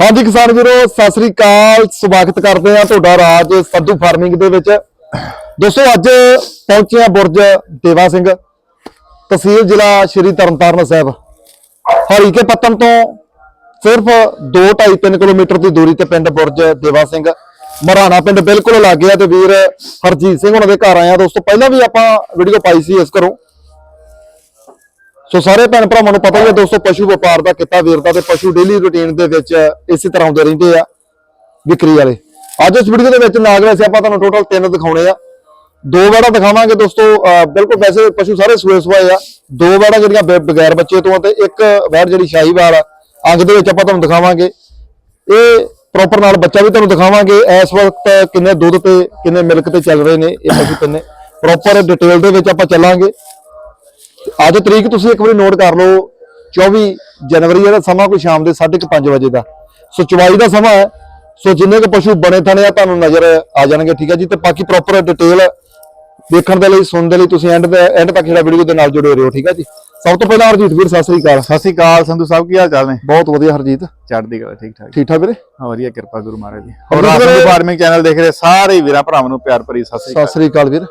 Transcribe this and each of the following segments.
ਹਾਂਜੀ ਕਿਸਾਨ ਵੀਰੋ, ਸਤਿ ਸ੍ਰੀ ਅਕਾਲ। ਸਵਾਗਤ ਕਰਦੇ ਆ ਤੁਹਾਡਾ ਰਾਜ ਸੰਧੂ ਫਾਰਮਿੰਗ ਦੇ ਵਿੱਚ। ਦੋਸਤੋ, ਅੱਜ ਪਹੁੰਚੇ ਆ ਬੁਰਜ ਦੇਵਾ ਸਿੰਘ, ਤਹਿਸੀਲ ਜ਼ਿਲ੍ਹਾ ਸ਼੍ਰੀ ਤਰਨਤਾਰਨ ਸਾਹਿਬ। ਹਰੀਕੇ ਪੱਤਨ ਤੋਂ ਸਿਰਫ 2.5-3 ਕਿਲੋਮੀਟਰ ਦੀ ਦੂਰੀ ਤੇ ਪਿੰਡ ਬੁਰਜ ਦੇਵਾ ਸਿੰਘ, ਮਰਾਣਾ ਪਿੰਡ ਬਿਲਕੁਲ ਲਾਗੇ ਆ ਤੇ ਵੀਰ ਹਰਜੀਤ ਸਿੰਘ ਉਹਨਾਂ ਦੇ ਘਰ ਆਏ ਆ। ਦੋਸਤੋ, ਪਹਿਲਾਂ ਵੀ ਆਪਾਂ ਵੀਡੀਓ ਪਾਈ ਸੀ ਇਸ ਘਰੋਂ। ਸੋ ਸਾਰੇ ਭੈਣ ਭਰਾਵਾਂ ਨੂੰ ਪਤਾ ਹੀ ਹੈ ਦੋਸਤੋ, ਪਸ਼ੂ ਵਪਾਰ ਦਾ ਕਿੱਤਾ ਵੀਰ ਤੇ ਪਸ਼ੂ ਡੇਲੀ ਰੁਟੀਨ ਦੇ ਵਿੱਚ ਇਸੇ ਤਰ੍ਹਾਂ ਹੁੰਦੇ ਰਹਿੰਦੇ ਆ ਵਿਕਰੀ ਵਾਲੇ। ਅੱਜ ਇਸ ਵੀਡੀਓ ਦੇ ਵਿੱਚ ਨਾਗ ਵੈਸੇ ਆਪਾਂ ਤੁਹਾਨੂੰ ਟੋਟਲ ਤਿੰਨ ਦਿਖਾਉਣੇ ਆ। ਦੋ ਵਾੜਾ ਦਿਖਾਵਾਂਗੇ ਦੋਸਤੋ ਬਿਲਕੁਲ ਵੈਸੇ ਪਸ਼ੂ ਸਾਰੇ ਸੂਏ ਸੂਏ ਆ। ਦੋ ਵਾੜਾ ਜਿਹੜੀਆਂ ਬਗੈਰ ਬੱਚੇ ਤੋਂ ਆ ਤੇ ਇੱਕ ਵੈੜ ਜਿਹੜੀ ਸ਼ਾਹੀਵਾਲ ਆ। ਅੰਗ ਦੇ ਵਿੱਚ ਆਪਾਂ ਤੁਹਾਨੂੰ ਦਿਖਾਵਾਂਗੇ। ਇਹ ਪ੍ਰੋਪਰ ਨਾਲ ਬੱਚਾ ਵੀ ਤੁਹਾਨੂੰ ਦਿਖਾਵਾਂਗੇ, ਇਸ ਵਕਤ ਕਿੰਨੇ ਦੁੱਧ ਤੇ, ਕਿੰਨੇ ਮਿਲਕ ਤੇ ਚੱਲ ਰਹੇ ਨੇ ਇਹ ਪਸ਼ੂ ਕਿੰਨੇ ਪ੍ਰੋਪਰ ਡਿਟੇਲ ਦੇ ਵਿੱਚ ਆਪਾਂ ਚੱਲਾਂਗੇ। ਅੱਜ ਤਰੀਕ ਤੁਸੀਂ ਇੱਕ ਵਾਰੀ ਨੋਟ ਕਰ ਲਓ 24 ਜਨਵਰੀ ਦਾ ਸਮਾਂ ਕੋਈ ਸ਼ਾਮ ਦੇ 5:30 ਵਜੇ ਦਾ। ਸੋ ਚਵਾਈ ਦਾ ਸਮਾਂ ਹੈ। ਸੋ ਜਿੰਨੇ ਕੁ ਪਸ਼ੂ ਬਣੇ ਥਣੇ ਆ ਤੁਹਾਨੂੰ ਨਜ਼ਰ ਆ ਜਾਣਗੇ ਠੀਕ ਹੈ ਜੀ? ਤੇ ਬਾਕੀ ਪ੍ਰੋਪਰ ਡਿਟੇਲ ਦੇਖਣ ਦੇ ਲਈ ਸੁਣਨ ਦੇ ਲਈ ਤੁਸੀਂ ਐਂਡ ਐਂਡ ਤੱਕ ਜਿਹੜਾ ਵੀਡੀਓ ਦੇ ਨਾਲ ਜੁੜੇ ਰਹੋ ਠੀਕ ਹੈ ਜੀ? ਸਭ ਤੋਂ ਪਹਿਲਾਂ ਹਰਜੀਤ ਵੀਰ ਸਤਿ ਸ੍ਰੀ ਅਕਾਲ। ਸਤਿ ਸ਼੍ਰੀ ਅਕਾਲ ਸੰਧੂ ਸਾਹਿਬ ਕੀ ਹਾਲ ਚਾਲ ਨੇ? ਬਹੁਤ ਵਧੀਆ ਹਰਜੀਤ। ਚੜ੍ਹਦੀ ਕਲਾ ਠੀਕ ਠਾਕ ਠੀਕ ਠਾਕ ਵੀਰੇ? ਹਾਂ ਵਧੀਆ ਕਿਰਪਾ ਗੁਰੂ ਮਹਾਰਾਜ ਦੀ। ਹੋਰ ਸੰਧੂ ਫਾਰਮਿੰਗ ਚੈਨਲ ਦੇਖ ਰਹੇ ਸਾਰੇ ਵੀਰਾਂ ਭਰਾਵਾਂ ਨੂੰ ਪਿਆਰ ਭਰੀ ਸਤਿ ਸ਼੍ਰੀ ਸਤਿ ਅਕਾਲ ਸ੍ਰੀ ਅਕਾਲ ਵੀਰ।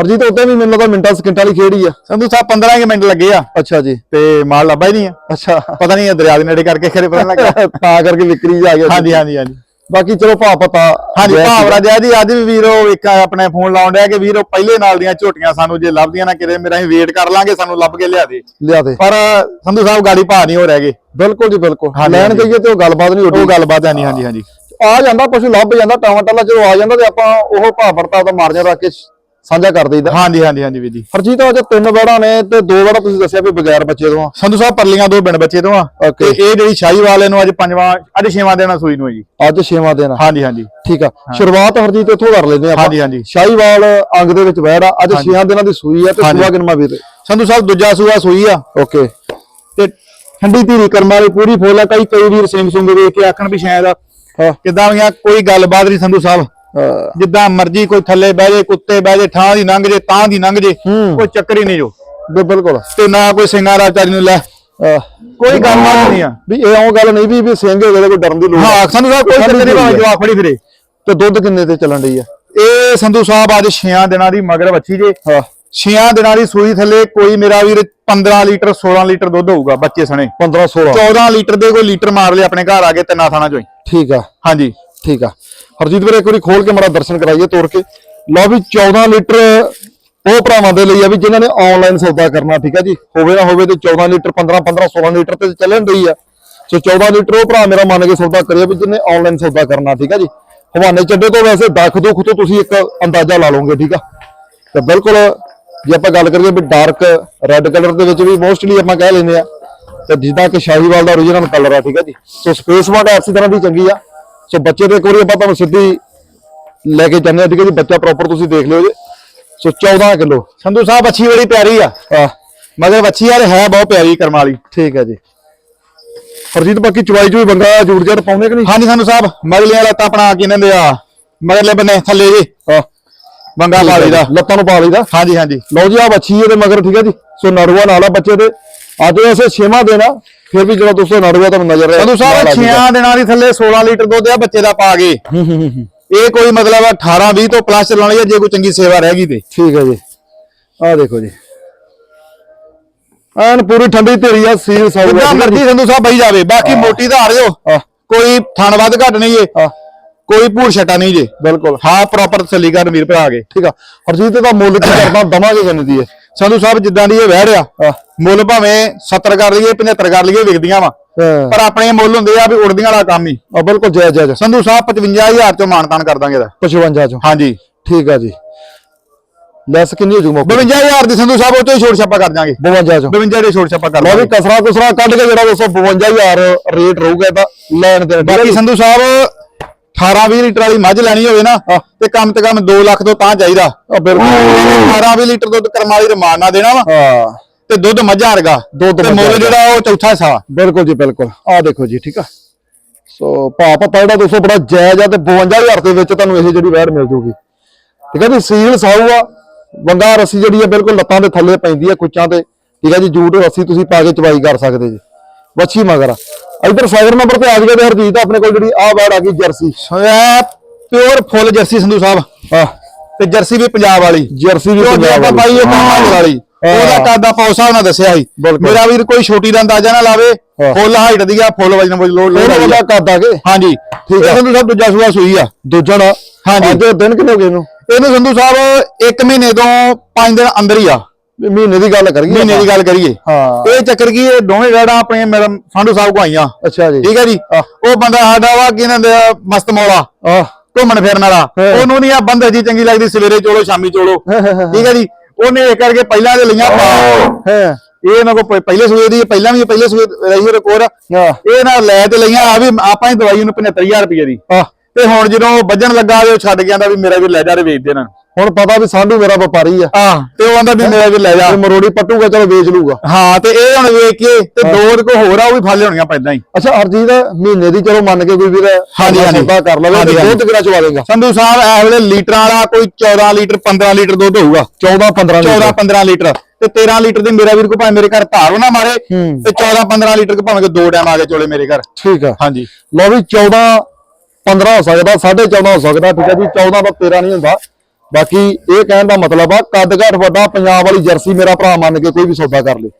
ਹਰਜੀਤ ਉੱਤੇ ਵੀ ਮੈਨੂੰ ਲੱਗਦਾ ਮਿੰਟਾਂ ਸਕਿੰਟਾਂ ਵਾਲੀ ਖੇਡ ਹੀ ਆ। ਸੰਧੂ ਸਾਹਿਬ 15 ਕੁ ਮਿੰਟ ਲੱਗੇ ਆ। ਅੱਛਾ ਜੀ। ਤੇ ਮਾਲ ਲੱਭਾ ਹੀ ਨਹੀਂ ਆ। ਅੱਛਾ। ਪਤਾ ਨਹੀਂ ਇਹ ਦਰਿਆ ਦੇ ਨੇੜੇ ਕਰਕੇ ਖਰੇ ਪਤਾ ਲੱਗਾ ਤਾਂ ਕਰਕੇ ਵਿਕਰੀ ਜਾ ਗਿਆ ਹਾਂਜੀ ਹਾਂਜੀ ਹਾਂਜੀ। ਬਾਕੀ ਚਲੋ ਭਾ ਪਤਾ ਹਾਂਜੀ ਭਾਵਰਾ ਜੈ ਜੀ ਅੱਜ ਵੀ ਵੀਰੋ ਇੱਕ ਆਪਣੇ ਫੋਨ ਲਾਉਣ ਡਿਆ ਕਿ ਵੀਰੋ ਪਹਿਲੇ ਨਾਲ ਦੀਆਂ ਝੋਟੀਆਂ ਸਾਨੂੰ ਜੇ ਲੱਭਦੀਆਂ ਨਾ ਕਿਤੇ ਮੇਰਾ ਅਸੀਂ ਵੇਟ ਕਰ ਲਾਂਗੇ ਸਾਨੂੰ ਲੱਭ ਕੇ ਲਿਆ ਦੇ। ਲਿਆ ਦੇ। ਪਰ ਸੰਧੂ ਸਾਹਿਬ ਗਾੜੀ ਭਾ ਨਹੀਂ ਹੋ ਰਹਿਗੇ ਬਿਲਕੁਲ ਜੀ ਬਿਲਕੁਲ। ਲੈਣ। ਗਈਏ ਤੇ ਉਹ ਗੱਲਬਾਤ ਨਹੀਂ ਉਹ ਗੱਲਬਾਤ ਹੈ ਨਹੀਂ ਹਾਂਜੀ ਹਾਂਜੀ। ਆ ਜਾਂਦਾ ਪਸ਼ੂ ਲੱਭ ਜਾਂਦਾ ਟਾਵਾਂ ਟੱਲਾ ਜਦੋਂ ਆ ਜਾਂਦਾ ਤੇ ਆਪਾਂ ਉਹ ਭਾ ਵਰਤਾ ਦਾ ਮਾਰਜਨ ਰੱਖ ਕੇ ਸਾਂਝਾ ਕਰ ਦਈਦਾ। ਹਾਂਜੀ ਹਾਂਜੀ ਹਾਂਜੀ ਵੀਰ ਜੀ। ਹਰਜੀਤ ਅੱਜ ਤਿੰਨ ਵੜਾ ਨੇ ਤੇ ਦੋ ਵੜਾ ਤੁਸੀਂ ਦੱਸਿਆ ਵੀ ਬਗੈਰ ਬੱਚੇ ਤੋਂ ਆ। ਸੰਧੂ ਸਾਹਿਬ ਪਰਲੀਆਂ ਦੋ ਬਿੰਡ ਬੱਚੇ ਤੋਂ ਆ। ਤੇ ਇਹ ਜਿਹੜੀ ਸ਼ਾਹੀ ਵਾਲੇ ਨੂੰ ਅੱਜ ਪੰਜਵਾਂ ਅੱਜ ਛੇਵਾਂ ਦੇਣਾ ਸੂਈ ਨੂੰ ਹੈ ਜੀ। ਅੱਜ ਛੇਵਾਂ ਆ। ਹਾਂਜੀ ਹਾਂਜੀ। ਠੀਕ ਆ। ਸ਼ੁਰੂਆਤ ਹਰਜੀਤ ਇੱਥੋਂ ਕਰ ਲੈਂਦੇ ਆਪਾਂ। ਹਾਂਜੀ ਹਾਂਜੀ। ਸ਼ਾਹੀਵਾਲ ਅੰਗ ਦੇ ਵਿੱਚ ਵਹਿੜ ਆ। ਅੱਜ ਛੇਆਂ ਦਿਨਾਂ ਦੀ ਸੂਈ ਆ ਤੇ। ਸੂਆ ਕਿੰਨਾ ਵੀਰ? ਸੰਧੂ ਸਾਹਿਬ ਦੂਜਾ ਸੂਆ ਸੂਈ ਆ। ਓਕੇ ਤੇ ਠੰਡੀ ਧੀਰੀ ਕਰਮ ਵਾਲੀ ਪੂਰੀ ਫੁੱਲ ਆ। ਕਈ ਕਈ ਵੀਰ ਸਿੰਘ ਸੁੰਗ ਵੇਖ ਕੇ ਆਖਣ ਵੀ ਸ਼ਾਇਦ ਕਿਦਾਂ ਵੀ ਆ ਕੋਈ ਗੱਲਬਾਤ ਨਹੀਂ ਸੰਧੂ ਸਾਹਿਬ। ਜਿੱਦਾਂ ਮਰਜ਼ੀ ਕੋਈ ਥੱਲੇ ਬਹਿ ਜੇ ਕੁੱਤੇ ਬਹਿ ਜੇ ਠਾਂ ਦੀ ਲੰਘ ਜੇ ਤਾਂ ਦੀ ਲੰਘ ਜੇ ਹੂੰ। ਕੋਈ ਚੱਕਰ ਹੀ ਨਹੀਂ ਜੋ। ਬਿਲਕੁਲ। ਤੇ ਨਾ ਕੋਈ ਸਿੰਘਾਂ ਰਾਜਾਰੀ ਨੂੰ ਲੈ। ਕੋਈ ਗੱਲਬਾਤ ਨਹੀਂ ਆ। ਵੀ ਇਹ ਉਹ ਗੱਲ ਨਹੀਂ ਵੀ ਵੀ ਸਿੰਘ ਹੈਗੇ ਤੇ ਕੋਈ ਡਰਨ ਦੀ ਲੋੜ ਹਾਂ ਸੰਧੂ ਸਾਹਿਬ ਕੋਈ ਚੱਕਰ ਨਹੀਂ ਭਾਵੇਂ ਜਵਾਬ ਫੜੀ ਫਿਰੇ। ਤੇ ਦੁੱਧ ਕਿੰਨੇ ਤੇ ਚੱਲਣ ਡਈ ਆ? ਇਹ ਸੰਧੂ ਸਾਹਿਬ ਅੱਜ 6 ਦਿਨਾਂ ਦੀ ਮਗਰ ਬੱਚੀ ਜੇ। ਹਾਂ। 6 ਦਿਨਾਂ ਦੀ ਸੂਈ ਥੱਲੇ ਕੋਈ ਮੇਰਾ ਵੀਰ 15 ਲੀਟਰ 16 ਲੀਟਰ ਦੁੱਧ ਹੋਊਗਾ ਬੱਚੇ ਸਣੇ। 15 16 14 ਲੀਟਰ ਦੇ ਕੋਈ ਲੀਟਰ ਮਾਰ ਲਿਆ ਆਪਣੇ ਘਰ ਆ ਕੇ ਤਿੰਨਾ ਥਾਣਾ ਚੋਂ ਹੀ। ਠੀਕ ਆ। ਹਾਂਜੀ। ਠੀਕ ਆ। ਹਰਜੀਤ ਵੀਰੇ ਇੱਕ ਵਾਰੀ ਖੋਲ ਕੇ ਮੜਾ ਦਰਸ਼ਨ ਕਰਾਈਏ ਤੋੜ ਕੇ। ਲਓ ਵੀ 14 ਲੀਟਰ ਉਹ ਭਰਾਵਾਂ ਦੇ ਲਈ ਆ ਵੀ ਜਿਨ੍ਹਾਂ ਨੇ ਆਨਲਾਈਨ ਸੌਦਾ ਕਰਨਾ, ਠੀਕ ਆ ਜੀ? ਹੋਵੇ ਨਾ ਹੋਵੇ ਤੇ 14 ਲੀਟਰ 15 15 16 ਲੀਟਰ ਤੇ ਚੱਲਣ ਰਹੀ ਆ। ਸੋ 14 ਲੀਟਰ ਉਹ ਭਰਾ ਮੇਰਾ ਮੰਨ ਕੇ ਸੌਦਾ ਕਰਿਆ ਵੀ ਜਿਹਨੇ ਆਨਲਾਈਨ ਸੌਦਾ ਕਰਨਾ, ਠੀਕ ਆ ਜੀ? ਹਵਾਨੇ ਚੱਡੇ ਤੋਂ ਵੈਸੇ ਦੱਖ ਦੁੱਖ ਤੋਂ ਤੁਸੀਂ ਇੱਕ ਅੰਦਾਜ਼ਾ ਲਾ ਲਓਗੇ, ਠੀਕ ਆ? ਤੇ ਬਿਲਕੁਲ ਜੇ ਆਪਾਂ ਗੱਲ ਕਰੀਏ ਵੀ ਡਾਰਕ ਰੈੱਡ ਕਲਰ ਦੇ ਵਿੱਚ ਵੀ ਮੋਸਟਲੀ ਆਪਾਂ ਕਹਿ ਲੈਂਦੇ ਆ, ਤੇ ਜਿੱਦਾਂ ਕਿ ਸ਼ਾਹੀਵਾਲ ਦਾ origignal ਕਲਰ ਆ, ਠੀਕ ਆ ਜੀ? ਸੋ ਸਪੇਸ ਵਾਟ ਐਸੀ ਤਰ੍ਹਾਂ ਦੀ ਚੰਗੀ ਆ। ਸੋ ਬੱਚੇ ਦੇ ਵਾਰੀ ਆਪਾਂ ਤੁਹਾਨੂੰ ਸਿੱਧੀ ਲੈ ਕੇ ਜਾਂਦੇ ਆ ਠੀਕ ਹੈ ਜੀ ਬੱਚਾ ਪ੍ਰੋਪਰ ਤੁਸੀਂ ਦੇਖ ਲਿਓ ਜੀ। ਸੋ 14 ਕਿਲੋ। ਸੰਧੂ ਸਾਹਿਬ ਅੱਛੀ ਬੜੀ ਪਿਆਰੀ ਆ। ਮਗਰ ਬੱਚੀ ਯਾਰ ਹੈ ਬਹੁਤ ਪਿਆਰੀ ਕਰਮ ਵਾਲੀ। ਠੀਕ ਹੈ ਜੀ। ਹਰਜੀਤ ਬਾਕੀ ਚਵਾਈ ਚੋਈ ਬੰਗਾ ਜੂੜ ਜੜ ਪਾਉਂਦੇ ਕਿ ਨਹੀਂ? ਹਾਂਜੀ ਸੰਧੂ ਸਾਹਿਬ ਮਗਲੀਆਂ ਲੱਤਾਂ ਆਪਣਾ ਕੀ ਕਹਿੰਦੇ ਆ ਮਗਰਲੇ ਬੰਨੇ ਥੱਲੇ ਜੀ। ਬੰਗਾ ਪਾ ਲਈਦਾ। ਲੱਤਾਂ ਨੂੰ ਪਾ ਲਈਦਾ। ਹਾਂਜੀ ਹਾਂਜੀ। ਲਓ ਜੀ ਆ ਬੱਚੀ ਇਹਦੇ ਮਗਰ ਠੀਕ ਹੈ ਜੀ। ਸੋ ਨੜੂਆ ਨਾਲ ਆ ਬੱਚੇ ਦੇ। ਅੱਜ ਵੈਸੇ ਛੇਵਾਂ ਦਿਨ ਆ ਫਿਰ ਵੀ ਜਿਹੜਾ ਦੋਸਤੋ ਨੜੂਆ ਤੁਹਾਨੂੰ ਨਜ਼ਰ ਸੰਧੂ ਸਾਹਿਬ 6 ਦਿਨਾਂ ਦੀ ਥੱਲੇ 16 ਲੀਟਰ ਦੁੱਧ ਆ ਬੱਚੇ ਦਾ ਪਾ ਗਏ ਇਹ ਕੋਈ ਮਤਲਬ 18 20 ਤੋਂ ਪਲੱਸ ਚੱਲਣ ਵਾਲੀ ਆ ਜੇ ਕੋਈ ਚੰਗੀ ਸੇਵਾ ਰਹਿ ਗਈ ਤੇ। ਠੀਕ ਹੈ ਜੀ। ਆ ਦੇਖੋ ਜੀ। ਐਨ ਪੂਰੀ ਠੰਡੀ ਧੀਰੀ ਆ ਸੀਲ ਸਾਊ ਜਿੱਦਾਂ ਮਰਜ਼ੀ ਸੰਧੂ ਸਾਹਿਬ ਬਈ ਜਾਵੇ ਬਾਕੀ ਮੋਟੀ ਧਾਰ ਜੋ ਆ ਕੋਈ ਥਣ ਵੱਧ ਘਟ ਨਹੀਂ ਆ ਕੋਈ ਭੂਰ ਛਟਾ ਨਹੀਂ ਜੇ। ਬਿਲਕੁਲ। ਹਾਂ ਪ੍ਰੋਪਰ ਤਸੱਲੀ ਕਰ ਵੀਰ ਭਰਾ ਕੇ। ਠੀਕ ਆ। ਹਰਜੀਤ ਦਾ ਮੁੱਲ ਕੀ ਕਰਦਾ ਦਵਾਂਗੇ ਕਿੰਨੇ ਦੀ ਹੈ? ਸੰਧੂ ਸਾਹਿਬ ਜਿੱਦਾਂ ਦੀ ਇਹ ਵਹਿ ਰਿਹਾ ਮੁੱਲ ਭਾਵੇਂ 70 ਕਰ ਲਈਏ 75 ਕਰ ਲਈਏ ਵਿਕਦੀਆਂ ਵਾ। ਪਰ ਆਪਣੇ ਮੁੱਲ ਹੁੰਦੇ ਆ ਵੀ ਉੜਦੀਆਂ ਵਾਲਾ ਕੰਮ ਹੀ। ਆ ਬਿਲਕੁਲ ਜਾਇਜ਼ ਜਾਇਜ਼ ਸੰਧੂ ਸਾਹਿਬ 55000 ਚੋਂ ਮਾਨਤਾਨ ਕਰ ਦਾਂਗੇ ਇਹਦਾ। 55 ਚੋਂ। ਹਾਂਜੀ। ਠੀਕ ਆ ਜੀ। ਲੈਸ ਕਿੰਨੀ ਹੋ ਜੂ ਮੌਕੇ 52000 ਦੀ ਸੰਧੂ ਸਾਹਿਬ ਉਹ ਤੋਂ ਹੀ ਛੋੜ ਛਾਪਾ ਕਰ ਦਾਂਗੇ। 52 ਚੋਂ। 52 ਦੇ ਛੋੜ ਛਾਪਾ ਕਰ ਲਓ ਵੀ ਕਸਰਾ ਕੁਸਰਾ ਕੱਢ ਕੇ ਜਿਹੜਾ 252 ਰੇਟ ਰਹੂਗਾ ਇਹਦਾ ਲੈਣ ਦੇ ਬਾਕੀ ਸੰਧੂ ਸਾਹਿਬ 18 20 ਲੀਟਰ ਵਾਲੀ ਮੱਝ ਲੈਣੀ ਹੋਵੇ ਨਾ ਤੇ ਕਮ ਤੇ ਕਮ 2 ਲੱਖ ਤੋਂ ਤਾਂ ਚਾਹੀਦਾ। ਬਿਲਕੁਲ। 18 20 ਲੀਟਰ ਦੁੱਧ ਕਰਮ ਵਾਲੀ ਰਮਾਨ ਨਾ ਦੇਣਾ ਵਾ ਹਾਂ। ਤੇ ਦੁੱਧ ਮੱਝਾਂ ਵਰਗਾ। ਦੁੱਧ ਤੇ ਮੁੱਲ। ਜਿਹੜਾ ਉਹ ਚੌਥਾ ਵਾ। ਬਿਲਕੁਲ ਜੀ ਬਿਲਕੁਲ। ਆ ਦੇਖੋ ਜੀ ਠੀਕ ਆ। ਸੋ ਭਾ ਪਤਾ ਜਿਹੜਾ ਦੋਸਤੋ ਬੜਾ ਜਾਇਜ਼ ਆ ਤੇ 52000 ਦੇ ਵਿੱਚ ਤੁਹਾਨੂੰ ਇਹ ਜਿਹੜੀ ਵੈੜ ਮਿਲ ਜੂਗੀ। ਠੀਕ ਆ ਜੀ ਸੀਲ ਸਾਊ ਆ। ਬੰਦਾ ਰੱਸੀ ਜਿਹੜੀ ਆ ਬਿਲਕੁਲ ਲੱਤਾਂ ਦੇ ਥੱਲੇ ਪੈਂਦੀ ਆ ਕੁੱਚਾਂ ਤੇ। ਠੀਕ ਆ ਜੀ ਜੂਟ ਰੱਸੀ ਤੁਸੀਂ ਪਾ ਕੇ ਚਵਾਈ ਕਰ ਸਕਦੇ ਜੀ। ਵੱਛੀ ਮਗਰ ਆ। ਇਧਰ ਸਾਈਡ ਨੰਬਰ ਤੇ ਆ ਗਿਆ ਤੇ ਹਰਜੀਤ ਆਪਣੇ ਕੋਲ ਜਿਹੜੀ ਆਹ ਬੈੜ ਆ ਗਈ jersey. Pure full jersey Sandhu Sahib. ਆਹ ਤੇ ਜਰਸੀ ਵੀ ਪੰਜਾਬ ਵਾਲੀ। ਜਰਸੀ ਵੀ ਪੰਜਾਬ ਵਾਲੀ। ਪਾਈ ਇਹ ਵਾਲੀ। ਹਾਂ। ਉਹਦਾ ਕੱਦ ਆਪਾਂ ਉਸ ਹਿਸਾਬ ਨਾਲ ਦੱਸਿਆ ਸੀ। ਮੇਰਾ ਵੀਰ ਕੋਈ ਛੋਟੀ ਦਾ ਅੰਦਾਜ਼ਾ ਨਾ ਲਾਵੇ। ਹਾਂ। ਫੁੱਲ ਹਾਈਟ ਦੀ ਆ ਫੁੱਲ ਵਜਨ ਲੋਡ ਉਹਦਾ ਕੱਦ ਆ ਕੇ? ਹਾਂਜੀ। ਠੀਕ ਆ। ਇਹ ਸੰਧੂ ਸਾਹਿਬ ਦੂਜਾ ਸੂਆ ਸੂਈ ਆ। ਦੂਜਾ ਨਾ? ਹਾਂਜੀ। ਅੱਜ ਦਿਨ ਕਿੰਨੇ ਹੋ ਗਏ ਇਹਨੂੰ? ਇਹਨੂੰ ਸੰਧੂ ਸਾਹਿਬ 1 ਮਹੀਨੇ ਤੋਂ 5 ਦਿਨ ਅੰਦਰ ਹੀ ਆ। ਮਹੀਨੇ ਦੀ ਗੱਲ ਕਰੀਏ ਮਹੀਨੇ ਦੀ ਗੱਲ ਕਰੀਏ। ਹਾਂ। ਇਹ ਚੱਕਰ ਕੀ ਇਹ ਦੋਵੇਂ ਰੇੜਾਂ ਆਪਣੇ ਮੇਰੇ ਸੰਧੂ ਸਾਹਿਬ ਕੋ ਆਈਆਂ। ਅੱਛਾ ਜੀ। ਠੀਕ ਹੈ ਜੀ। ਉਹ ਬੰਦਾ ਸਾਡਾ ਵਾ ਕੀ ਕਹਿੰਦੇ ਆ ਮਸਤ ਮੌਲਾ ਘੁੰਮਣ ਫਿਰਨ ਵਾਲਾ। ਉਹਨੂੰ ਨਹੀਂ ਆ ਬੰਦੇ ਜੀ ਚੰਗੀ ਲੱਗਦੀ ਸਵੇਰੇ ਚੋਲੋ ਸ਼ਾਮੀ ਚੋਲੋ। ਠੀਕ ਹੈ ਜੀ? ਉਹਨੇ ਇਹ ਕਰਕੇ ਪਹਿਲਾਂ ਦੇ ਲਈਆਂ ਪਾ। ਇਹ ਇਹਨਾਂ ਕੋ ਪਹਿਲੇ ਸੂਏ ਦੀ ਪਹਿਲਾਂ ਵੀ ਪਹਿਲੇ ਸੂਏ ਰਹੀ ਰਿਕੋਰ ਆਹ ਇਹ ਨਾ ਲੈ ਤੇ ਲਈਆਂ ਆ ਵੀ ਆਪਾਂ ਹੀ ਦਵਾਈ ਨੂੰ 75000 ਰੁਪਏ ਦੀ। ਤੇ ਹੁਣ ਜਦੋਂ ਵੱਜਣ ਲੱਗਾ ਉਹ ਛੱਡ ਗਿਆ ਦਾ ਵੀ ਮੇਰਾ ਵੀ ਲੈ ਜਾ ਰੇ ਵੇਚ ਦੇ ਇਹਨਾਂ ਨੂੰ ਹੁਣ ਪਤਾ ਵੀ ਸਾਡੂ ਮੇਰਾ ਵਪਾਰੀ ਆ। ਆ ਤੇ ਉਹ ਆਂਦਾ ਵੀ ਮੇਰਾ ਵੀ ਲੈ ਜਾ। ਮਰੋੜੀ ਪੱਟੂਗਾ ਚਲੋ ਵੇਚ ਲੂਗਾ ਹਾਂ ਤੇ ਇਹ ਹੁਣ ਵੇਖ ਕੇ ਤੇ ਦੋ ਕੋ ਹੋਰ ਆ ਉਹ ਵੀ ਫਾਲੇ ਹੋਣੀਆਂ ਪੈਂਦਾ ਹੀ। ਅੱਛਾ ਹਰਜੀਤ ਮਹੀਨੇ ਦੀ ਚਲੋ ਮੰਨ ਕੇ ਕੋਈ ਵੀਰ ਹਾਂਜੀ, ਹਾਂਜੀ। ਸੌਦਾ ਕਰ ਲਵੇ ਤੇ। ਦੁੱਧ ਕਿੰਨਾ ਚਵਾ ਦੇਗਾ? ਸੰਧੂ ਸਾਹਿਬ ਇਹ ਵੇਲੇ ਲੀਟਰਾਂ ਵਾਲਾ ਕੋਈ 14 ਲੀਟਰ 15 ਲੀਟਰ ਦੁੱਧ ਹੋਊਗਾ। 14 15 14 15 ਲੀਟਰ। ਤੇ 13 ਲੀਟਰ ਦੀ ਮੇਰਾ ਵੀਰ ਕੋ ਭਾਵੇਂ ਮੇਰੇ ਘਰ ਧਾਰ ਨਾ ਮਾਰੇ ਹੂੰ। ਤੇ 14 15 ਲੀਟਰ ਕੋ ਭਾਵੇਂ ਕਿ ਦੋ ਟਾਈਮ ਆ ਕੇ ਚੋਲੇ ਮੇਰੇ ਘਰ। ਠੀਕ ਆ। ਹਾਂਜੀ। ਲਓ ਵੀ 14 15 ਹੋ ਸਕਦਾ 14.5 ਹੋ ਸਕਦਾ ਠੀਕ ਹੈ ਜੀ 14 ਤੋਂ 13 ਨਹੀਂ ਹੁੰਦਾ। ਬਾਕੀ ਇਹ ਕਹਿਣ ਦਾ ਮਤਲਬ ਆ ਕੱਦ ਘਾਟ ਵੱਡਾ ਪੰਜਾਬ ਵਾਲੀ ਜਰਸੀ ਮੇਰਾ ਭਰਾ ਮੰਨ ਕੇ ਕੋਈ ਵੀ ਸੌਦਾ ਕਰ ਲੇ।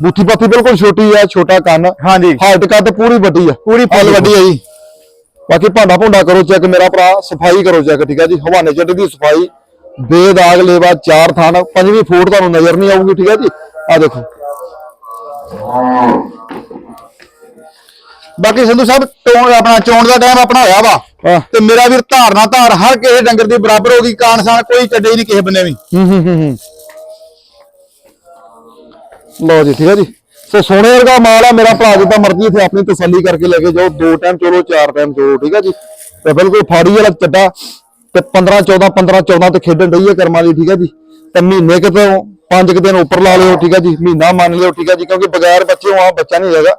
ਬੂਥੀ ਪੱਤੀ ਬਿਲਕੁਲ ਛੋਟੀ ਆ ਛੋਟਾ ਕੰਨ। ਹਾਂਜੀ। ਹਾਈਟ ਕੱਦ ਪੂਰੀ ਵੱਡੀ ਆ। ਪੂਰੀ ਫੁੱਲ ਵੱਡੀ ਹੈ ਜੀ। ਬਾਕੀ ਭਾਂਡਾ ਭੁੰਡਾ ਕਰੋ ਚੈੱਕ ਮੇਰਾ ਭਰਾ ਸਫ਼ਾਈ ਕਰੋ ਚੈੱਕ ਠੀਕ ਹੈ ਜੀ। ਹਵਾਨੇ ਚੱਡੀ ਦੀ ਸਫ਼ਾਈ ਬੇਦਾਗ ਲੇਵਾ ਚਾਰ ਥਾਨ ਪੰਜਵੀਂ ਫੂਟ ਤੁਹਾਨੂੰ ਨਜ਼ਰ ਨਹੀਂ ਆਊਗੀ ਠੀਕ ਹੈ ਜੀ। ਆ ਦੇਖੋ। ਬਾਕੀ ਸੰਧੂ ਸਾਹਿਬ ਚੋਣ ਆਪਣਾ ਚੋਣ ਦਾ ਟਾਈਮ ਆਪਣਾ ਹੋਇਆ ਵਾ। ਤੇ ਮੇਰਾ ਵੀਰ ਧਾਰਨਾ ਧਾਰ ਹਰ ਕਿਸੇ ਡੰਗਰ ਦੀ ਬਰਾਬਰ ਹੋ ਗਈ ਕਾਨਸਾਨ ਕੋਈ ਚੱਡੇ ਨਹੀਂ ਕਿਸੇ ਬੰਨੇ ਵੀ। ਹੂੰ ਹੂੰ ਹੂੰ ਹੂੰ। ਲਓ ਜੀ ਠੀਕ ਹੈ ਜੀ। ਸੋ ਸੋਨੇ ਵਰਗਾ ਮਾਲ ਆ ਮੇਰਾ ਭਰਾ ਜਿੱਦਾਂ ਮਰਜ਼ੀ ਇੱਥੇ ਆਪਣੀ ਤਸੱਲੀ ਕਰਕੇ ਲੈ ਕੇ ਜਾਓ। ਦੋ ਟਾਈਮ ਚੋਲੋ ਚਾਰ ਟਾਈਮ ਚੋਲੋ ਠੀਕ ਹੈ ਜੀ। ਤੇ ਬਿਲਕੁਲ ਫਾੜੀ ਵਾਲਾ ਚੱਡਾ। ਤੇ 15 14 15 14 ਤੇ ਖੇਡਣ ਡਈ ਹੈ ਕਰਮਾਂ ਦੀ ਠੀਕ ਹੈ ਜੀ। ਤੇ ਮਹੀਨੇ ਕਿ ਤੋਂ ਪੰਜ ਕੁ ਦਿਨ ਉੱਪਰ ਲਾ ਲਿਓ ਠੀਕ ਹੈ ਜੀ। ਮਹੀਨਾ ਮੰਨ ਲਿਓ ਠੀਕ ਹੈ ਜੀ। ਕਿਉਂਕਿ ਬਗੈਰ ਬੱਚੇ ਆ ਬੱਚਾ ਨਹੀਂ ਹੈਗਾ।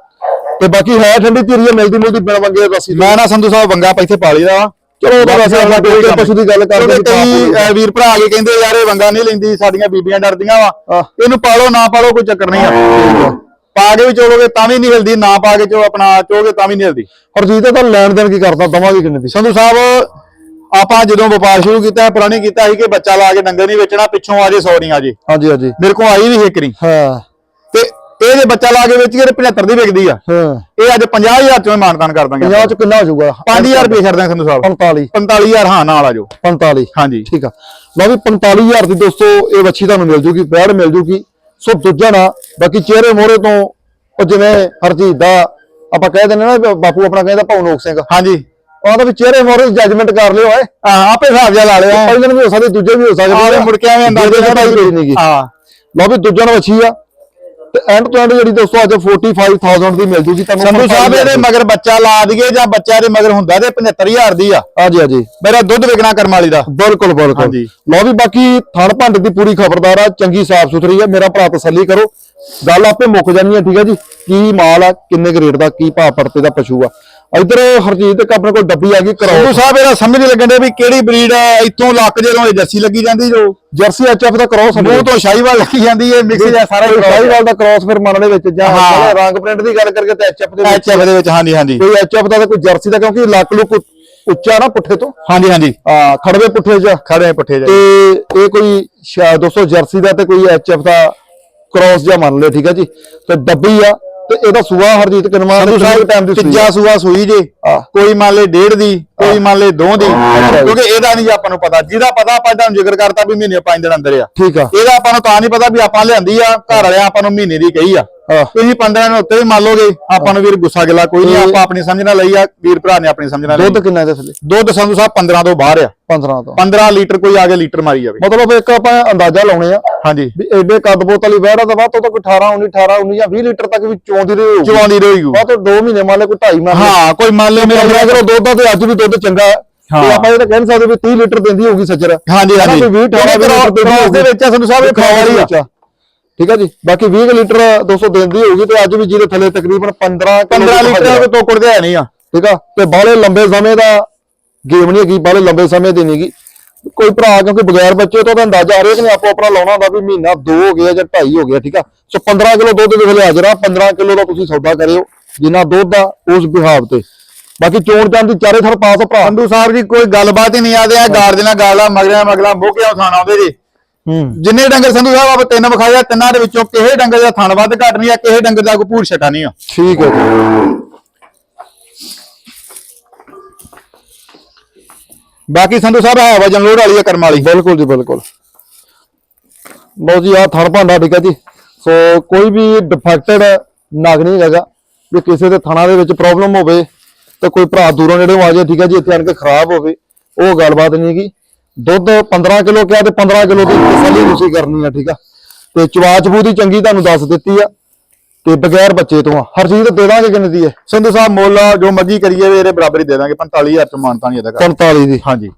ਤੇ ਬਾਕੀ ਹੈ ਠੰਡੀ ਧੀਰੀ ਮਿਲਦੀ ਮਿਲਦੀ ਬਿਨ ਵੰਗੇ ਰਸੀ ਮੈਂ ਨਾ ਸੰਧੂ ਸਾਹਿਬ ਵੰਗਾ ਇੱਥੇ ਪਾ ਲਈਦਾ ਚਲੋ ਉਹਦਾ ਵੈਸੇ ਆਪਾਂ ਕੋਈ ਪਸ਼ੂ ਦੀ ਗੱਲ ਕਰਦੇ ਕਈ ਵੀਰ ਭਰਾ ਆ ਕੇ ਕਹਿੰਦੇ ਯਾਰ ਇਹ ਵੰਗਾ ਨਹੀਂ ਲੈਂਦੀ ਸਾਡੀਆਂ ਬੀਬੀਆਂ ਡਰਦੀਆਂ ਵਾ। ਇਹਨੂੰ ਪਾਲੋ ਨਾ ਪਾਲੋ ਕੋਈ ਚੱਕਰ ਨਹੀਂ ਆ। ਪਾ ਕੇ ਵੀ ਚੋਲੋਗੇ ਤਾਂ ਵੀ ਨਹੀਂ ਹਿਲਦੀ ਨਾ ਪਾ ਕੇ ਚੋ ਆਪਣਾ ਚੋਗੇ ਤਾਂ ਵੀ ਨਹੀਂ ਹਿਲਦੀ। ਹਰਜੀਤ ਤਾਂ ਲੈਣ ਦੇਣ ਕੀ ਕਰਦਾ ਦਵਾਂਗੇ ਕਿੰਨੇ ਦੀ? ਸੰਧੂ ਸਾਹਿਬ ਆਪਾਂ ਜਦੋਂ ਵਪਾਰ ਸ਼ੁਰੂ ਕੀਤਾ ਪੁਰਾਣੀ ਕੀਤਾ ਸੀ ਕਿ ਬੱਚਾ ਲਾ ਕੇ ਡੰਗਰ ਨਹੀਂ ਵੇਚਣਾ ਪਿੱਛੋਂ ਆ ਜੇ ਸੌ ਨਹੀਂ ਆ ਜੇ। ਹਾਂਜੀ ਹਾਂਜੀ। ਮੇਰੇ ਕੋਲ ਆਈ ਵੀ ਹਿੱਕਰੀ ਹਾਂ। ਇਹ ਜੇ ਬੱਚਾ ਲਾ ਕੇ ਵੇਚ ਕੇ 75 ਦੀ ਵਿਕਦੀ ਆ। ਹਾਂ। ਇਹ ਅੱਜ 50000 ਚੋਂ ਮਾਨਦਾਨ ਕਰ ਦਾਂਗੇ 50 ਚ ਕਿੰਨਾ ਹੋ ਜਾਊਗਾ? 5000 ਰੁਪਏ ਛੱਡ ਦਾਂਗੇ ਸੰਧੂ ਸਾਹਿਬ 45 45000 ਹਾਂ ਨਾਲ ਆ ਜਾਓ। 45 ਹਾਂਜੀ। ਠੀਕ ਆ। ਲਓ ਵੀ 45000 ਦੀ ਦੋਸਤੋ ਇਹ ਵੱਛੀ ਤੁਹਾਨੂੰ ਮਿਲ ਜੂਗੀ ਬੈੜ ਮਿਲ ਜੂਗੀ। ਸੋ ਦੂਜਾ ਨਾ ਬਾਕੀ ਚਿਹਰੇ ਮੋਹਰੇ ਤੋਂ ਉਹ ਜਿਵੇਂ ਹਰਜੀਤ ਦਾ ਆਪਾਂ ਕਹਿ ਦਿੰਦੇ ਨਾ ਬਾਪੂ ਆਪਣਾ ਕਹਿੰਦਾ ਭਵਨੋਕ ਸਿੰਘ। ਹਾਂਜੀ। ਉਹਦਾ ਵੀ ਚਿਹਰੇ ਮੋਹਰੇ ਜੱਜਮੈਂਟ ਕਰ ਲਿਓ ਓਏ ਆਪੇ ਹਿਸਾਬ ਜਿਹਾ ਲਾ ਲਿਆ ਪਹਿਲੇ ਵੀ ਹੋ ਸਕਦੇ ਦੂਜੇ ਵੀ ਹੋ ਸਕਦੇ। ਮੁੜ ਕੇ ਐਵੇਂ ਅੰਦਾਜ਼ੇ ਨਹੀਂ ਹਾਂ। ਲਓ ਵੀ ਦੂਜਾ ਨਾ ਵੱਛੀ ਆ। ਤੇ ਐਂਡ ਤੋਂ ਐਂਡ ਜਿਹੜੀ ਦੋਸਤੋ ਅੱਜ 45000 ਦੀ ਮਿਲ ਜੂਗੀ ਤੁਹਾਨੂੰ ਸੰਧੂ ਸਾਹਿਬ ਇਹਦੇ ਮਗਰ ਬੱਚਾ ਲਾ ਦਈਏ ਜਾਂ ਬੱਚਾ ਦੇ ਮਗਰ ਹੁੰਦਾ ਤੇ 75000 ਦੀ ਆ। ਹਾਂਜੀ ਹਾਂਜੀ। ਮੇਰਾ ਦੁੱਧ ਵਿਕਣਾ ਕਰਮ ਵਾਲੀ ਦਾ। ਬਿਲਕੁਲ ਬਿਲਕੁਲ। ਹਾਂਜੀ। ਲਓ ਵੀ ਬਾਕੀ ਥਣ ਭੰਡ ਦੀ ਪੂਰੀ ਖਬਰਦਾਰ ਆ ਚੰਗੀ ਸਾਫ਼ ਸੁਥਰੀ ਆ ਮੇਰਾ ਭਰਾ ਤਸੱਲੀ ਕਰੋ। ਗੱਲ ਆਪੇ ਮੁੱਕ ਜਾਣੀ ਆ ਠੀਕ ਆ ਜੀ। ਕੀ ਮਾਲ ਆ ਕਿੰਨੇ ਕੁ ਰੇਟ ਦਾ ਕੀ ਭਾਅ ਪਰਤੇ ਦਾ ਪਸ਼ੂ ਆ। ਇਧਰ ਹਰਜੀਤ ਇੱਕ ਆਪਣੇ ਕੋਲ ਡੱਬੀ ਆ ਗਈ ਸੰਧੂ ਕਰਾਓ ਸਾਹਿਬ ਇਹਦਾ ਸਮਝ ਨਹੀਂ ਲੱਗਣ ਦੇ ਵੀ ਕਿਹੜੀ ਬਰੀਡ ਆ ਇੱਥੋਂ ਲੱਕ ਜਦੋਂ ਇਹ ਜੱਸੀ ਲੱਗੀ ਜਾਂਦੀ ਜੋ। ਜਰਸੀ ਐਚਐਫ ਦਾ ਕਰਾਓ ਮੂੰਹ ਤੋਂ ਸ਼ਾਹੀਵਾਲ ਲੱਗੀ ਜਾਂਦੀ ਹੈ ਮਿਕਸ ਜਿਹਾ ਸਾਰਾ ਹੀ ਸਾਈਵਾਲ ਦਾ ਕ੍ਰਾਸ ਫਿਰ ਮਨ ਦੇ ਵਿੱਚ ਜਾਂ ਹਾਂ। ਰੰਗ ਪ੍ਰਿੰਟ ਦੀ ਗੱਲ ਕਰਕੇ ਤੇ ਐਚਐਫ ਦੇ ਵਿੱਚ। ਐਚਐਫ ਦੇ ਵਿੱਚ ਹਾਂਜੀ ਹਾਂਜੀ। ਕੋਈ ਐਚਐਫ ਦਾ ਤੇ ਕੋਈ ਜਰਸੀ ਦਾ ਕਿਉਂਕਿ ਲੱਕ ਲੁਕ ਉੱਚਾ ਨਾ ਪੁੱਠੇ ਤੋਂ। ਹਾਂਜੀ ਹਾਂਜੀ। ਆ ਖੜਵੇ ਪੁੱਠੇ ਚ ਖੜੇ ਪੁੱਠੇ ਤੇ ਜਾਈ ਇਹ ਕੋਈ ਦੋਸਤੋ ਜਰਸੀ ਦਾ ਤੇ ਕੋਈ ਐਚਐਫ ਦਾ ਕ੍ਰਾਸ ਜਿਹਾ ਮੰਨ ਲਿਓ ਠੀਕ ਹੈ ਜੀ। ਤੇ ਡੱਬੀ ਆ ਤੇ ਇਹਦਾ ਸੂਆ ਹਰਜੀਤ ਕਿਨਵਾ ਸੰਧੂ ਸਾਹਿਬ ਟਾਈਮ ਦੀ ਤੀਜਾ ਸੂਆ ਸੂਈ ਜੇ। ਕੋਈ ਮੰਨ ਲੈ ਡੇਢ ਦੀ ਕੋਈ ਮੰਨ ਲੈ ਦੋ ਦੀ। ਕਿਉਂਕਿ ਇਹਦਾ ਨਹੀਂ ਆਪਾਂ ਨੂੰ ਪਤਾ। ਜਿਹਦਾ ਪਤਾ ਆਪਾਂ ਤੁਹਾਨੂੰ ਜ਼ਿਕਰ ਕਰਤਾ ਵੀ ਮਹੀਨੇ ਪੰਜ ਦਿਨ ਅੰਦਰ ਆ। ਠੀਕ ਆ। ਇਹਦਾ ਆਪਾਂ ਨੂੰ ਤਾਂ ਨਹੀਂ ਪਤਾ ਵੀ ਆਪਾਂ ਲਿਆਂਦੀ ਆ ਘਰ ਵਾਲਿਆਂ ਆਪਾਂ ਨੂੰ ਮਹੀਨੇ ਦੀ ਕਹੀ ਆ। ਤੁਸੀਂ 15 ਦਿਨ ਉੱਤੇ ਵੀ ਮੰਨ ਲੋਗੇ ਆਪਾਂ ਨੂੰ ਵੀਰ ਗੁੱਸਾ ਗਿਲਾ ਕੋਈ ਨਹੀਂ ਤੇ- ਆਪਾਂ ਆਪਣੀ ਸਮਝ ਨਾਲ ਲਈ ਆ ਵੀਰ ਭਰਾ ਨੇ ਆਪਣੀ ਸਮਝ ਨਾਲ ਲਈ ਦੁੱਧ ਕਿੰਨਾ ਇਹਦੇ ਥੱਲੇ? ਦੁੱਧ ਸੰਧੂ ਸਾਹਿਬ 15 ਤੋਂ ਬਾਹਰ ਆ। 15 ਤੋਂ। 15 ਲੀਟਰ ਕੋਈ ਆ ਕੇ ਲੀਟਰ ਮਾਰੀ ਜਾਵੇ। ਮਤਲਬ ਇੱਕ ਆਪਾਂ ਅੰਦਾਜ਼ਾ ਲਾਉਣੇ ਆ ਹਾਂਜੀ। ਵੀ ਐਡੇ ਕੱਦ ਬੋਤ ਵਾਲੀ ਵਹਿੜਾ ਦਾ ਬਾਅਦ ਤੋਂ ਤਾਂ ਕੋਈ 18 19 18 19 ਜਾਂ 20 ਲੀਟਰ ਤੱਕ ਵੀ ਚੋਂਦੀ ਰਹੀ ਚਵਾਉਂਦੀ ਰਹੇਗੀ ਬਾਅਦ ਤੋਂ 2 ਮਹੀਨੇ ਮੰਨ ਲੈ ਕੋਈ 2.5 ਮੰਨ ਹਾਂ ਕੋਈ ਮੰਨ ਲੈ ਮੇਰਾ ਕਿਲੋ ਦੁੱਧ ਦਾ ਤੇ ਅੱਜ ਵੀ ਦੁੱਧ ਚੰਗਾ। ਹੈ। ਤੇ ਆਪਾਂ ਇਹ ਤਾਂ ਕਹਿ ਨੀ ਸਕਦੇ ਵੀ 30 ਲੀਟਰ ਦਿੰਦੀ ਹੋਊਗੀ ਸੱਜਰ। ਹਾਂਜੀ ਹਾਂਜੀ। ਕੋਈ 20 18 ਕਿਉਂਕਿ ਲੀਟਰ ਦਿੰਦੀ ਦੇ ਵਿੱਚ ਸੰਧੂ ਸਾਹਿਬ ਇਹ ਖਾਣ ਵਾਲੀ ਆ। ਠੀਕ ਹੈ ਜੀ? ਬਾਕੀ 20 ਕੁ ਲੀਟਰ 200 ਦਿੰਦੀ ਹੋਊਗੀ ਤੇ ਅੱਜ ਵੀ ਜਿਹਦੇ ਥੱਲੇ ਤਕਰੀਬਨ 15 ਕਿਲੋ 15 ਦੁੱਧ ਲੀਟਰ। ਦੇ ਤੋਕੜ ਦੇ ਨਹੀਂ ਆ। ਠੀਕ ਆ? ਤੇ ਬਾਲੇ ਲੰਬੇ ਸਮੇਂ ਦਾ ਗੇਮ ਨਹੀਂ ਹੈਗੀ ਬਾਲੇ ਲੰਬੇ ਸਮੇਂ ਦੀ ਨਹੀਂਗੀ। ਕੋਈ ਭਰਾ ਕਿਉਂਕਿ ਬਗੈਰ ਬੱਚੇ ਤੋਂ ਤਾਂ ਅੰਦਾਜ਼ਾ ਹਰੇਕ ਨੇ ਆਪੋ ਆਪਣਾ ਲਾਉਣਾ ਹੁੰਦਾ ਵੀ ਮਹੀਨਾ 2 ਹੋ ਗਿਆ ਜਾਂ 2.5 ਹੋ ਗਿਆ ਠੀਕ ਆ? ਸੋ 15 ਕਿਲੋ ਦੁੱਧ ਦੇ ਵੇਲੇ ਹਾਜ਼ਰ ਆ 15 ਕਿਲੋ ਦਾ ਤੁਸੀਂ ਸੌਦਾ ਕਰਿਓ ਜਿੰਨਾ ਦੁੱਧ ਆ ਉਸ ਬਿਹਾਵ ਤੇ। ਬਾਕੀ ਚੋਣ ਚਾਂ ਦੀ ਚਾਰੇ ਥਰ ਪਾਸ ਭਰਾ। ਸੰਧੂ ਸਾਹਿਬ ਜੀ ਕੋਈ ਗੱਲਬਾਤ ਹੀ ਨਹੀਂ ਆਦੇ ਆ ਦੇ ਨਾਲ ਗਾਲਾ ਮਗਰਿਆ ਮਗਲਾ ਮੋਕਿਆ ਥਾਣ ਆਉਂਦੇ ਜੀ। ਜਿੰਨੇ ਡੰਗਰ ਸੰਧੂ ਸਾਹਿਬ ਆਪ ਤਿੰਨ ਵਿਖਾਏ ਆ ਤਿੰਨਾਂ ਦੇ ਵਿੱਚੋਂ ਕਿਸੇ ਡੰਗਰ ਦਾ ਥਣ ਵੱਧ ਘੱਟ ਨਹੀਂ ਆ ਕਿਸੇ ਡੰਗਰ ਦਾ ਕੋਈ ਭੂਰ ਛਟਾ ਨਹੀਂ ਆ। ਠੀਕ ਹੈ ਜੀ। ਬਾਕੀ ਸੰਧੂ ਸਾਹਿਬ ਹੈ ਵਜਨ ਲੋਡ ਵਾਲੀ ਆ ਕਰਮ ਵਾਲੀ। ਬਿਲਕੁਲ ਜੀ ਬਿਲਕੁਲ। ਲਓ ਜੀ ਆ ਥਣ ਭਾਂਡਾ ਠੀਕ ਹੈ ਜੀ। ਸੋ ਕੋਈ ਵੀ ਡਿਫੈਕਟਡ ਨਗ ਨਹੀਂ ਹੈਗਾ ਵੀ ਕਿਸੇ ਦੇ ਥਣਾ ਦੇ ਵਿੱਚ ਪ੍ਰੋਬਲਮ ਹੋਵੇ ਤੇ ਕੋਈ ਭਰਾ ਦੂਰੋਂ ਨੇੜੋਂ ਆ ਜਾਏ ਠੀਕ ਹੈ ਜੀ ਇੱਥੇ ਆਣ ਕੇ ਖਰਾਬ ਹੋਵੇ ਉਹ ਗੱਲਬਾਤ ਨਹੀਂ ਹੈਗੀ। ਦੁੱਧ 15 ਕਿਲੋ ਕਿਹਾ ਤੇ 15 ਕਿਲੋ ਦੀ ਤਸੱਲੀ ਤੁਸੀਂ ਕਰਨੀ ਆ ਠੀਕ ਆ? ਤੇ ਚਵਾਚਬੂ ਦੀ ਚੰਗੀ ਤੁਹਾਨੂੰ ਦੱਸ ਦਿੱਤੀ ਆ ਤੇ ਬਗੈਰ ਬੱਚੇ ਤੋਂ ਆ। ਹਰ ਚੀਜ਼ ਦੇ ਦਾਂਗੇ ਕਿੰਨੇ ਦੀ ਹੈ ਸੰਧੂ ਸਾਹਿਬ ਮੁੱਲ ਜੋ ਮਰਜ਼ੀ ਕਰੀਏ ਵੀ ਇਹਦੇ ਬਰਾਬਰ ਹੀ ਦੇ ਦਾਂਗੇ 45000 ਚ ਮਾਨਤਾ ਨਹੀਂ ਇਹਦਾ ਕਰ 45 ਦੀ। ਹਾਂਜੀ।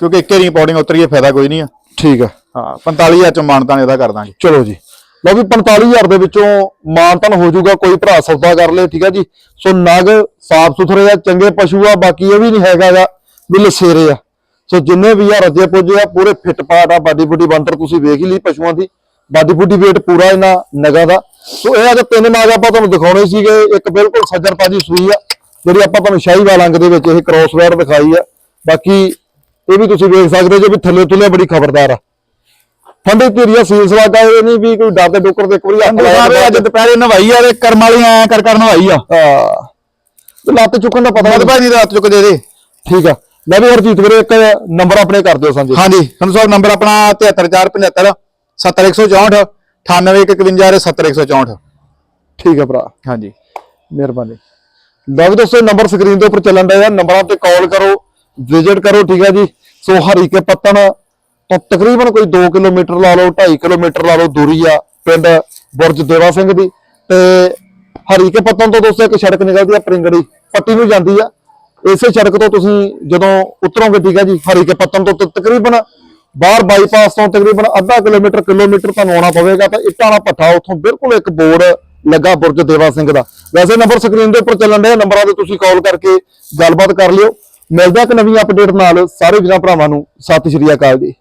ਕਿਉਂਕਿ ਇੱਕੇ ਰਿਪੋਰਟਿੰਗ ਉਤਰੀਏ ਫਾਇਦਾ ਕੋਈ ਨਹੀਂ ਆ। ਠੀਕ ਆ। ਹਾਂ 45000 ਚ ਮਾਨਤਾ ਨਹੀਂ ਇਹਦਾ ਕਰ ਦਾਂਗੇ। ਚਲੋ ਜੀ। ਲਓ ਵੀ 45000 ਦੇ ਵਿੱਚੋਂ ਮਾਨਤਨ ਹੋ ਜਾਊਗਾ ਕੋਈ ਭਰਾ ਸੌਦਾ ਕਰ ਲੇ ਠੀਕ ਆ ਜੀ। ਸੋ ਨਗ ਸਾਫ਼ ਸੁਥਰੇ ਆ ਚੰਗੇ ਪਸ਼ੂ ਆ ਬਾਕੀ ਇਹ ਵੀ ਨਹੀਂ ਹੈਗਾ ਗਾ ਵੀ ਲਸੇਰੇ ਆ। ਸੋ ਜਿੰਨੇ ਵੀ ਆ ਰੱਜੇ ਪੁੱਜੇ ਆ ਪੂਰੇ ਫਿੱਟ ਪਾਟ ਆ ਬਾਡੀ ਬੁੱਡੀ ਬੰਤਰ ਤੁਸੀਂ ਵੇਖ ਹੀ ਲਈ ਪਸ਼ੂਆਂ ਦੀ। ਬਾਡੀ ਬੁੱਡੀ weight ਪੂਰਾ ਇਹਨਾਂ ਨਗਾਂ ਦਾ। ਸੋ ਇਹ ਅੱਜ ਤਿੰਨ ਨਾਗ ਆਪਾਂ ਤੁਹਾਨੂੰ ਦਿਖਾਉਣੇ ਸੀਗੇ ਇੱਕ ਬਿਲਕੁਲ ਸੱਜਰ ਤਾਜੀ ਸੂਈ ਆ ਜਿਹੜੀ ਆਪਾਂ ਤੁਹਾਨੂੰ ਸ਼ਾਹੀਵਾਲ ਅੰਗ ਦੇ ਵਿੱਚ ਇਹ ਕ੍ਰੋਸ ਵਾਇਰ ਦਿਖਾਈ ਆ। ਬਾਕੀ ਇਹ ਵੀ ਤੁਸੀਂ ਵੇਖ ਸਕਦੇ ਜੋ ਵੀ ਥੱਲੇ ਤੁਲੇ ਬੜੀ ਖਬਰਦਾਰ ਆ। ਠੰਡੀ ਧੀਰੀਆ ਸੀਲ ਸਵਾਗਾ ਇਹ ਨਹੀਂ ਵੀ ਕੋਈ ਡਰ ਦੇ ਡੋਕਰ ਦੇ ਇੱਕ ਵਾਰੀ ਇਹ ਅੱਜ ਦੁਪਹਿਰੇ ਨਵਾਈ ਆ ਤੇ ਕਰਮ ਵਾਲੀ ਐ ਕਰ ਕਰ ਨਵਾਈ ਆ। ਹਾਂ। ਲੱਤ ਚੁੱਕਣ ਦਾ ਪਤਾ ਨਹੀਂ। ਦੀ ਰਾਤ ਚੁੱਕ ਦੇ ਦੇ। ਠੀਕ ਆ। ਮੈਂ ਵੀ ਹਰਜੀਤ ਵੀਰੇ ਇੱਕ ਨੰਬਰ ਆਪਣੇ ਕਰ ਦਿਓ ਸਾਂਝੇ ਹਾਂਜੀ ਸੰਧੂ ਸਾਹਿਬ ਨੰਬਰ ਆਪਣਾ 73475 7164 98151 7164 ਠੀਕ ਆ ਭਰਾ। ਹਾਂਜੀ। ਮਿਹਰਬਾਨੀ। ਲਓ ਦੋਸਤੋ ਨੰਬਰ ਸਕਰੀਨ ਦੇ ਉੱਪਰ ਚੱਲਣ ਡਿਆ ਨੰਬਰਾਂ ਤੇ ਕਾਲ ਕਰੋ ਵਿਜ਼ਿਟ ਕਰੋ ਠੀਕ ਹੈ ਜੀ। ਸੋ ਹਰੀਕੇ ਪੱਤਨ ਤੋਂ ਤਕਰੀਬਨ ਕੋਈ 2 ਕਿਲੋਮੀਟਰ ਲਾ ਲਓ 2.5 ਕਿਲੋਮੀਟਰ ਲਾ ਲਓ ਦੂਰੀ ਆ ਪਿੰਡ ਬੁਰਜ ਦੇਵਾ ਸਿੰਘ ਦੀ। ਤੇ ਹਰੀਕੇ ਪੱਤਨ ਤੋਂ ਦੋਸਤੋ ਇੱਕ ਸੜਕ ਨਿਕਲਦੀ ਆ ਪ੍ਰਿੰਗੜੀ ਪੱਟੀ ਨੂੰ ਜਾਂਦੀ ਆ। ਇਸੇ ਸੜਕ ਤੋਂ ਤੁਸੀਂ ਜਦੋਂ ਉਤਰੋਗੇ, ਠੀਕ ਹੈ ਜੀ ਹਰੀਕੇ ਪੱਤਨ ਤੋਂ ਤ- ਤਕਰੀਬਨ ਬਾਹਰ ਬਾਈਪਾਸ ਤੋਂ ਤਕਰੀਬਨ ਅੱਧਾ ਕਿਲੋਮੀਟਰ ਕਿਲੋਮੀਟਰ ਤੁਹਾਨੂੰ ਆਉਣਾ ਪਵੇਗਾ, ਤਾਂ ਇੱਟਾਂ ਵਾਲਾ ਪੱਠਾ ਉੱਥੋਂ ਬਿਲਕੁਲ ਇੱਕ ਬੋਰਡ ਲੱਗਾ ਬੁਰਜ ਦੇਵਾ ਸਿੰਘ ਦਾ। ਵੈਸੇ ਨੰਬਰ ਸਕਰੀਨ ਦੇ ਉੱਪਰ ਚੱਲਣ ਦੇ ਨੰਬਰਾਂ ਤੇ ਤੁਸੀਂ ਕਾਲ ਕਰਕੇ ਗੱਲਬਾਤ ਕਰ ਲਿਓ। ਮਿਲਦਾ ਇੱਕ ਨਵੀਂ ਅਪਡੇਟ ਨਾਲ। ਸਾਰੇ ਵੀਰਾਂ ਭਰਾਵਾਂ ਨੂੰ ਸਤਿ ਸ਼੍ਰੀ ਅਕਾਲ ਜੀ।